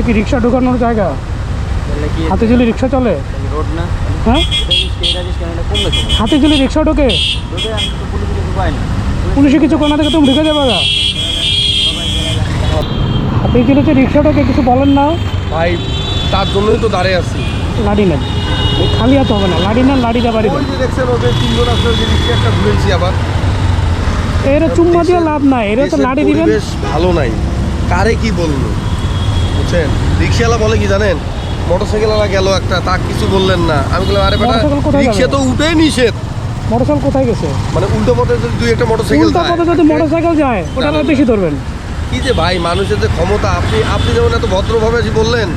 এটা কি রিক্সা ঢোকানোর জায়গা? তাহলে কি হাতিঝিলি রিক্সা চলে? রোড না? হ্যাঁ? গেছে হাতিঝিলি রিক্সা ঢোকে? রোডে আমি তো পুলিশ কিছু পাই না। পুলিশে কিছু কোনা থেকে তুমি ঢুকে যাবে গা হাতিঝিলিতে রিক্সা ঢোকে কিছু বলেন না। ভাই তার জন্যই তো দাঁড়িয়ে আছি। লাড়ি এই খালি হাতে হবে না। লাড়ি নেন লাড়ি যাবারই ওই যে দেখছেন ওদের তিনজন আসলে যে রিক্সা একটা ঘুরেছি আবার। এর চুম্মা দিয়ে লাভ নাই। এর তো লাড়ি দিবেন। ভালো নাই। কারে কি বলল? বুঝছেন? রিক্সাওয়ালা বলে কি জানেন? মোটরসাইকেলওয়ালা গেল একটা তা কিছু বললেন না। আমি বললাম আরে বেটা রিক্সা? তো উঠেই নিষেধ। মোটরসাইকেল কোথায় গেছে? মানে উল্টো পথে যদি দুই একটা মোটরসাইকেল উল্টা পথে যদি মোটরসাইকেল যায় ওটা আবার বেশি ধরবেন। কি যে ভাই মানুষের যে ক্ষমতা আপনি আপনি যেমন এত ভদ্রভাবে বললেন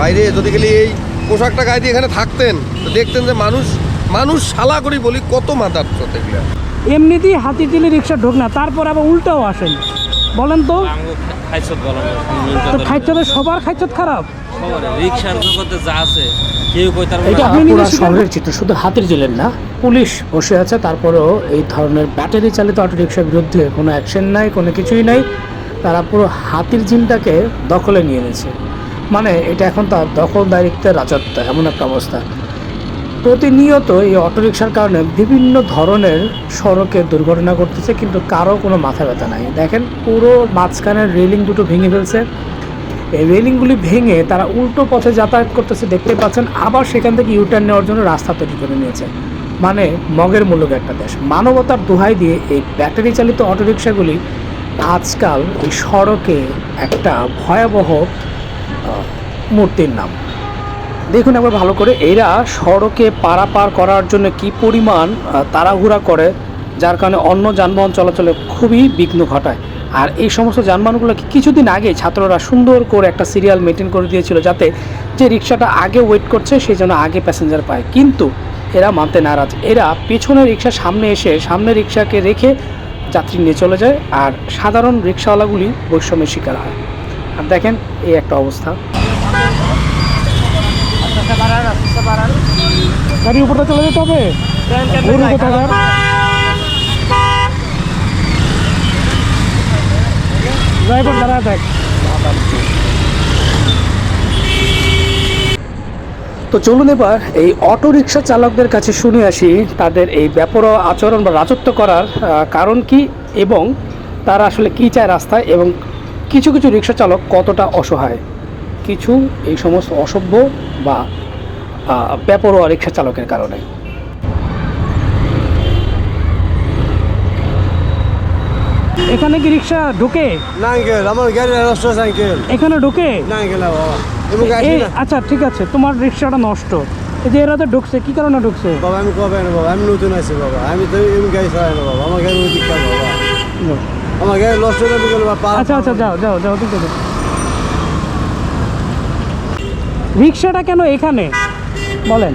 বাইরে যদি গেলে এই পোশাকটা গায়ে দিয়ে এখানে থাকতেন তো দেখতেন যে মানুষ মানুষ শালা করি বলি কত মাথার এমনিতেই হাতিঝিলি রিক্সা ঢোক না তারপর আবার উল্টাও আসেন। বলেন তো। খাইছত সবার খাইছত খারাপ? রিক্সার জগতে যা আছে কেউ কই তার এটা আপনি নিজে পুরা স্বীকার শহরের চিত্র শুধু হাতির জেলের না পুলিশ বসে আছে তারপরেও এই ধরনের ব্যাটারি চালিত অটোরিক্সার বিরুদ্ধে কোনো অ্যাকশন নাই কোনো কিছুই নাই। তারা পুরো হাতির জিনটাকে দখলে নিয়ে নিয়েছে মানে এটা এখন তার দখলদারিত্বের রাজত্ব এমন একটা অবস্থা। প্রতিনিয়ত এই অটোরিকশার কারণে বিভিন্ন ধরনের সড়কে দুর্ঘটনা ঘটতেছে, কিন্তু কারও কোনো মাথা ব্যথা নাই। দেখেন, পুরো মাঝখানের রেলিং দুটো ভেঙে ফেলছে। এই রেলিংগুলি ভেঙে তারা উল্টো পথে যাতায়াত করতেছে, দেখতে পাচ্ছেন, আবার সেখান থেকে ইউটার্ন নেওয়ার জন্য রাস্তা তৈরি করে নিয়েছে। মানে মগের মূলক একটা দেশ। মানবতার দোহাই দিয়ে এই ব্যাটারি চালিত অটোরিকশাগুলি আজকাল এই সড়কে একটা ভয়াবহ মূর্তির নাম। দেখুন একবার ভালো করে, এরা সড়কে পারাপার করার জন্য কি পরিমাণ তাড়াহুড়া করে, যার কারণে অন্য যানবাহন চলাচলে খুবই বিঘ্ন ঘটায়। আর এই সমস্ত যানবাহনগুলোকে কিছুদিন আগে ছাত্ররা সুন্দর করে একটা সিরিয়াল মেনটেন করে দিয়েছিল যাতে যে রিক্সাটা আগে ওয়েট করছে সেই জন্য আগে প্যাসেঞ্জার পায়। কিন্তু এরা মানতে নারাজ। এরা পেছনের রিক্সা সামনে এসে সামনে রিক্সাকে রেখে যাত্রী নিয়ে চলে যায় আর সাধারণ রিক্সাওয়ালাগুলি বৈষম্যের শিকার হয়। আর দেখেন এই একটা অবস্থা। গাড়ির উপরটা চলে যেতে হবে? গরু কোথাকার। ড্রাইভার দাঁড়া দেখ। তো চলুন এবার এই অটো রিক্সা চালকদের কাছে শুনে আসি তাদের এই ব্যাপার আচরণ বা রাজত্ব করার কারণ কি এবং তারা আসলে কী চায় রাস্তায় এবং কিছু কিছু রিক্সা চালক কতটা অসহায়। কিছু এই সমস্ত অসভ্য বা বেপরোয়া রিক্সা চালকের কারণে। এখানে কি রিক্সা ঢুকে? না আঙ্কেল আমার গাড়ি নষ্ট আছে আঙ্কেল। এখানে ঢুকে? না আঙ্কেল না বাবা। এবং গাড়ি না। আচ্ছা ঠিক আছে তোমার রিক্সাটা নষ্ট। এই যে এরা তো ঢুকছে কি কারণে ঢুকছে? বাবা আমি কবে না বাবা? আমি নতুন আছি বাবা। আমি তো এমনি গাড়ি চালাই না বাবা। আমার গাড়ি ওই দিক বাবা। আমার গাড়ি নষ্ট হয়ে গেল বাবা আচ্ছা আচ্ছা যাও যাও যাও ঠিক আছে রিক্সাটা কেন এখানে? বলেন।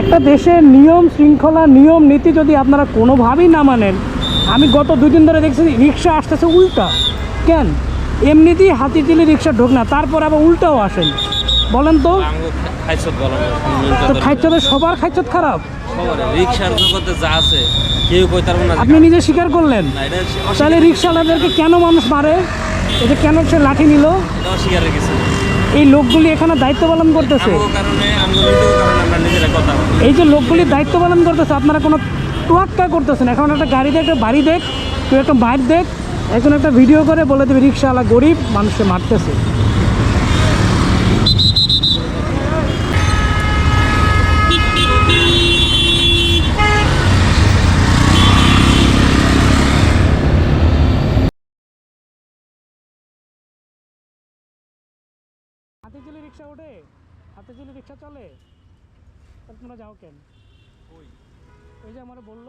একটা দেশের নিয়ম শৃঙ্খলা নিয়ম নীতি যদি আপনারা কোনোভাবেই না মানেন আমি গত দুই দিন ধরে দেখছি রিক্সা আসতেছে উল্টা। কেন? এমনিতেই হাতিঝিলি রিক্সা ঢোক না তারপর আবার উল্টাও আসেন। বলেন তো। আমগো খাইছত বলা তো খাইতে সবার খাইছত খারাপ? রিক্সার জগতে যা আছে কেউ কই তার না আপনি নিজে স্বীকার করলেন? তাহলে রিক্সাওয়ালাদেরকে কেন মানুষ মারে? এটা কেন সে লাঠি নিল? কিছু। এই লোকগুলি এখানে দায়িত্ব পালন করতেছে? এই যে লোকগুলি দায়িত্ব পালন করতেছে আপনারা কোনো তোয়াক্কা করতেছেন এখন একটা গাড়ি দেখ একটা বাড়ি দেখ তুই একটা বাইক দেখ এখন একটা ভিডিও করে বলে দেবে রিক্সাওয়ালা গরিব মানুষকে মারতেছে। হাতিঝিলি রিক্সা ওঠে? হাতিঝিলি রিক্সা চলে? তা তোমরা যাও কেন? ওই ওই যে আমার বলল।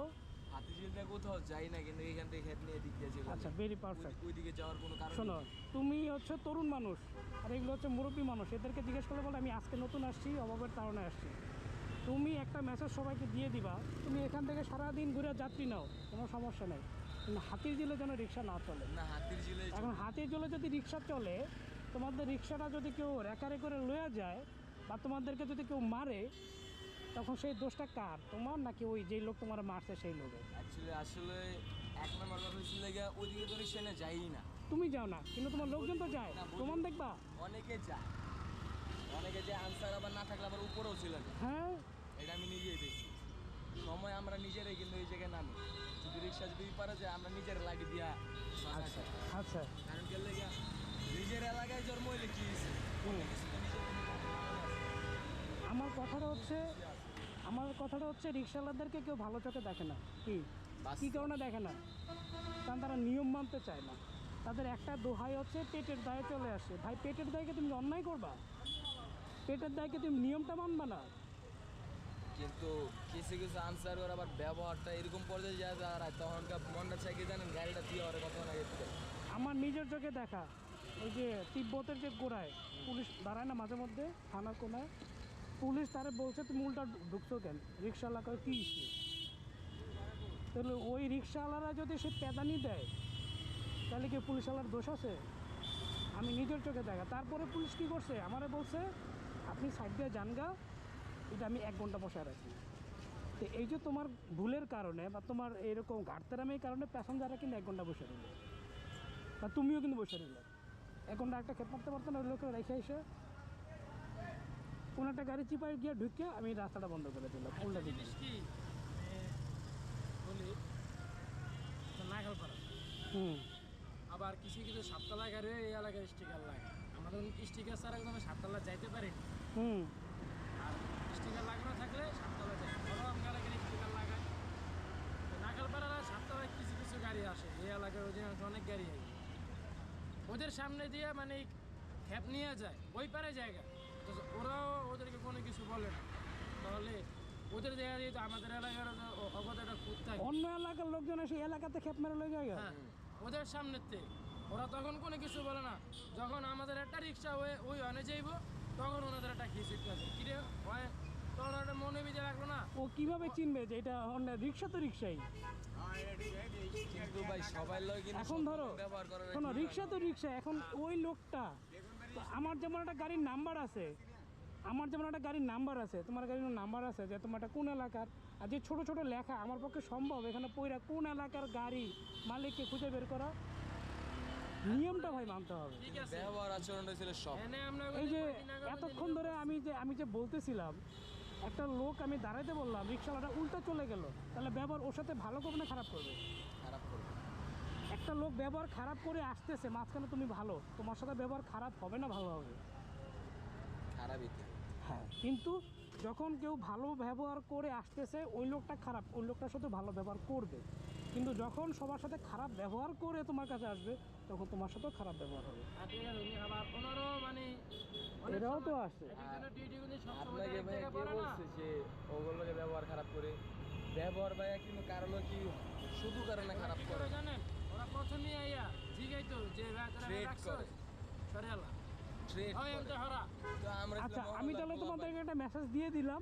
হাতিঝিলটা কোথাও যাই না কিন্তু এখান থেকে হেড নিয়ে দিক দিয়ে চলে আচ্ছা ভেরি পারফেক্ট ওইদিকে যাওয়ার কোনো কারণ শোনো তুমি হচ্ছে তরুণ মানুষ আর এগুলো হচ্ছে মুরব্বী মানুষ। এদেরকে জিজ্ঞেস করলে বলে আমি আজকে নতুন আসছি অভাবের কারণে আসছি। তুমি একটা মেসেজ সবাইকে দিয়ে দিবা তুমি এখান থেকে সারাদিন ঘুরে যাত্রী নাও কোনো সমস্যা নেই। কিন্তু হাতির জিলে যেন রিক্সা না চলে। না হাতির ঝিলে এখন হাতির জলে যদি রিক্সা চলে তোমাদের রিক্সাটা যদি কেউ রেকারে করে লয়ে যায় বা তোমাদেরকে যদি কেউ মারে তখন সেই দোষটা কার? তোমার নাকি ওই যে লোক তোমার মারছে সেই লোকের অ্যাকচুয়ালি আসলে এক নম্বর কথা হয়েছিল ওইদিকে তো রিক্সা নিয়ে যাই না। তুমি যাও না কিন্তু তোমার লোকজন তো যায়। না, প্রমাণ দেখবা? অনেকে যায়। অনেকে যে আনসার আবার না থাকলে আবার উপরেও ছিল না হ্যাঁ। এটা আমি নিজেই দেখছি। সময় আমরা নিজেরাই কিন্তু এই জায়গায় নামি। যদি রিক্সা যদি পারে যে আমরা নিজের লাগিয়ে দিয়া আচ্ছা আচ্ছা। কারণ লেগে নিজের এলাকায় জন্ম হইলে কি আমার কথাটা হচ্ছে আমার কথাটা হচ্ছে রিক্সাওয়ালাদেরকে কেউ ভালো চোখে দেখে না। কি? কি কারণে দেখে না? কারণ তারা নিয়ম মানতে চায় না। তাদের একটা দোহাই হচ্ছে পেটের দায়ে চলে আসে। ভাই পেটের দায়কে তুমি অন্যায় করবা? পেটের দায়কে তুমি নিয়মটা মানবা না। কিন্তু কিছু কিছু আনসার ওর আবার ব্যবহারটা এরকম পর্যায়ে যায় দাঁড়ায় তখনকার মনটা চাইকে জানেন গাড়িটা দিয়ে ওর কথা না আমার নিজের চোখে দেখা। ওই যে তিব্বতের যে গোড়ায় পুলিশ দাঁড়ায় না মাঝে মধ্যে, থানার কোনায়, পুলিশ তারে বলছে, তুমি উল্টা ঢুকছো কেন? রিক্সাওয়ালা কয়, কী issue?" তাহলে ওই রিক্সাওয়ালারা যদি সে পেদানি দেয়, তাহলে কি পুলিশওয়ালার দোষ আছে? আমি নিজের চোখে দেখা। তারপরে পুলিশ কী করছে? আমারে বলছে, আপনি সাইড দিয়ে যান গা, এটা আমি এক ঘণ্টা বসে রাখি। তো এই যে তোমার ভুলের কারণে বা তোমার এরকম ঘাটতেরামের কারণে প্যাসেঞ্জাররা কিন্তু এক ঘণ্টা বসে রইল। বা তুমিও কিন্তু বসে রইলে। ঘণ্টা একটা খেপ মারতে পারতো না ওই লোকের রেখে এসে কোনো একটা গাড়ি চিপায় গিয়ে ঢুকে আমি রাস্তাটা বন্ধ করে দিলাম উল্টা দিকে হুম। আবার কিছু কিছু সাততলা গাড়ি এই এলাকায় স্টিকার লাগে। আমাদের স্টিকার ছাড়া একদম সাততলা যাইতে পারি হুম। আর স্টিকার লাগানো থাকলে সাততলা যায় বড় আমি এলাকায় স্টিকার লাগাই। তো নাগালপাড়ার সাততলায় কিছু কিছু গাড়ি আসে। এই এলাকায় অধিকাংশ অনেক গাড়ি আছে ওদের সামনে দিয়ে মানে খ্যাপ নিয়ে যায় ওই পারে জায়গা। তো ওরাও ওদেরকে কোনো কিছু বলে না। তাহলে ওদের যায় তো আমাদের এলাকার অবদাটা খুব থাকে অন্য এলাকার লোকজন এসে এলাকাতে খেপ মেরে লয়ে যায় হ্যাঁ ওদের সামনেতে ওরা তখন কোনো কিছু বলে না। যখন আমাদের একটা রিক্সা ওই ওই অনে যাইব তখন ওনাদের একটা খিচুড়ি আছে কিরে হয় তখন একটা মনে বিজে রাখল না ও কীভাবে চিনবে যে এটা অন্য রিক্সা তো রিক্সাই? কিন্তু ভাই সবাই লয় কিন্তু এখন ধরো ব্যবহার শোনো রিক্সা তো রিক্সা এখন ওই লোকটা আমার যেমন একটা গাড়ির নাম্বার আছে আমার যেমন একটা গাড়ির নাম্বার আছে তোমার গাড়ির নাম্বার আছে যে তোমার একটা কোন এলাকার আর যে ছোট ছোট লেখা আমার পক্ষে সম্ভব এখানে পইরা কোন এলাকার গাড়ি মালিককে খুঁজে বের করা? নিয়মটা ভাই মানতে হবে। ব্যবহার আচরণটা ছিল সব। এই যে এতক্ষণ ধরে আমি যে আমি যে বলতেছিলাম একটা লোক আমি দাঁড়াইতে বললাম রিক্সাওয়ালাটা উল্টা চলে গেল। তাহলে ব্যবহার ওর সাথে ভালো করবে না খারাপ করবে? খারাপ করবে। একটা লোক ব্যবহার খারাপ করে আসতেছে মাঝখানে তুমি ভালো তোমার সাথে ব্যবহার খারাপ হবে না ভালো হবে? খারাপই হ্যাঁ কিন্তু যখন কেউ ভালো ব্যবহার করে আসতেছে ওই লোকটা খারাপ ওই লোকটার সাথে ভালো ব্যবহার করবে। কিন্তু যখন সবার সাথে খারাপ ব্যবহার করে তোমার কাছে আসবে তখন তোমার সাথেও খারাপ ব্যবহার হবে। মানে এরাও তো আসে। যে ওগুলোকে ব্যবহার খারাপ করে। ব্যবহার ভাইয়া কিন্তু কারণ কি শুধু কারণে খারাপ করে? জানেন? ওরা প্রথমে আইয়া জিগাইতো যে হয় তো আচ্ছা আমি তাহলে। তোমাদেরকে একটা মেসেজ দিয়ে দিলাম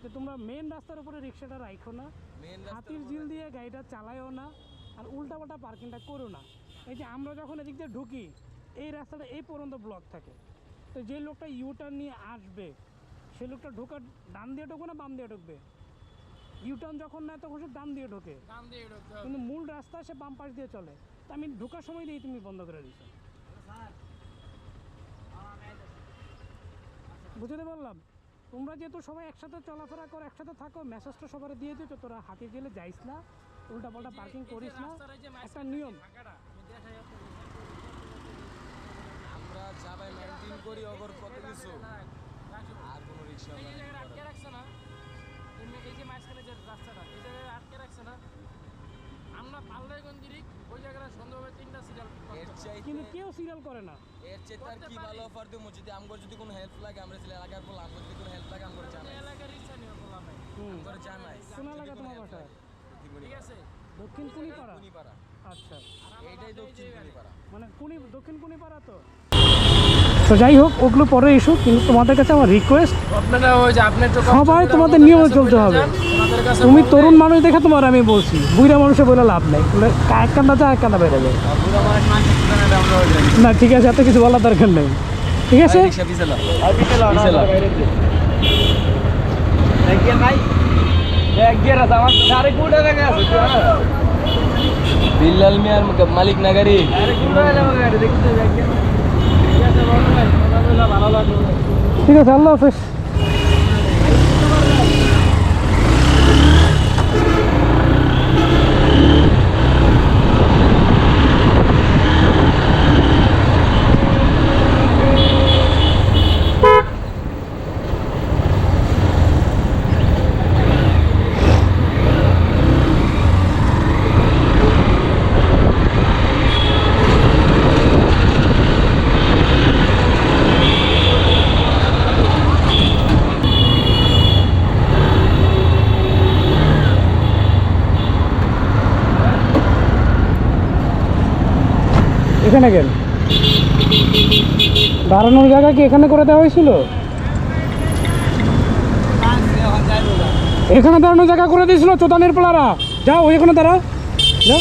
যে তোমরা মেন রাস্তার উপরে রিক্সাটা রাখো না। হাতির ঝিল দিয়ে গাড়িটা চালায়ও না আর উল্টাপাল্টা পার্কিংটা করো না। এই যে আমরা যখন এদিক দিয়ে ঢুকি এই রাস্তাটা এই পর্যন্ত ব্লক থাকে। তো যে লোকটা ইউটার্ন নিয়ে আসবে সে লোকটা ঢোকার ডান দিয়ে ঢুকবে না বাম দিয়ে ঢুকবে? ইউটার্ন যখন নেয় তখন সে ডান দিয়ে ঢোকে। কিন্তু মূল রাস্তা সে বাম পাশ দিয়ে চলে। তো আমি ঢোকার সময় দিয়ে তুমি বন্ধ করে দিচ্ছ বুঝতে পারলাম? তোমরা যেহেতু সবাই একসাথে চলাফেরা করো একসাথে থাকো মেসেজটা সবার দিয়ে দিচ্ছ তোরা হাতি গেলে যাইস না উল্টা পাল্টা পার্কিং করিস না। একটা নিয়ম। আমরা যা ভাই মেনটেন করি অগর কত কিছু। আর কোনো রিক্সা এই জায়গায় আটকে রাখছে না এই এই যে মাঝখানে যে রাস্তাটা এই জায়গায় আটকে রাখছে না। আমরা ওই জায়গাটা তিনটা সিরিয়াল এর চাইতে কিন্তু কেউ সিরিয়াল করে না। এর করতে কি ভালো অফার দেবো? যদি আমগর যদি কোনো হেল্প লাগে আমরা এলাকার আমগর যদি কোনো হেল্প লাগে আমগর জানাই। এলাকার রিক্সা নিয়ে বললাম ভাই। হুম। আমগর জানাই। কোন এলাকা তোমার বাসা ঠিক আছে? দক্ষিণ কুনিপাড়া? কুনিপাড়া। আচ্ছা। এইটাই দক্ষিণ কুনিপাড়া। মানে কুনি দক্ষিণ কুনিপাড়া তো? তো যাই হোক ওগুলো পরে ইস্যু কিন্তু তোমাদের কাছে আমার রিকোয়েস্ট আপনারা ওই যে আপনি তো সবাই তোমাদের নিয়মে চলতে হবে। তুমি তরুণ মানুষ দেখে তোমার আমি বলছি বুড়া মানুষে বলে লাভ নাই। বলে এক কান্দা যা এক কান্দা বেড়ে যায়। না ঠিক আছে এত কিছু বলার দরকার নেই। ঠিক আছে? আছে বিল্লাল মিয়ার মালিক না গাড়ি? আরে কোটা টাকা গাড়ি দেখতে এক গিয়ার ভালো লাগল। ঠিক আছে আল্লাহ হাফেজ। এখানে কেন? দাঁড়ানোর জায়গা কি এখানে করে দেওয়া হয়েছিল? এখানে দাঁড়ানোর জায়গা করে দিয়েছিল চোতানের পালারা যাও ওইখানে দাঁড়া যাও।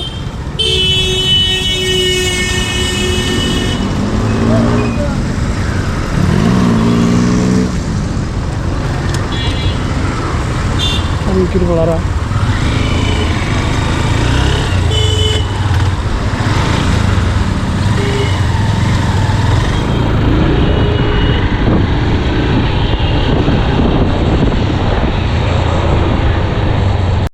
পালারা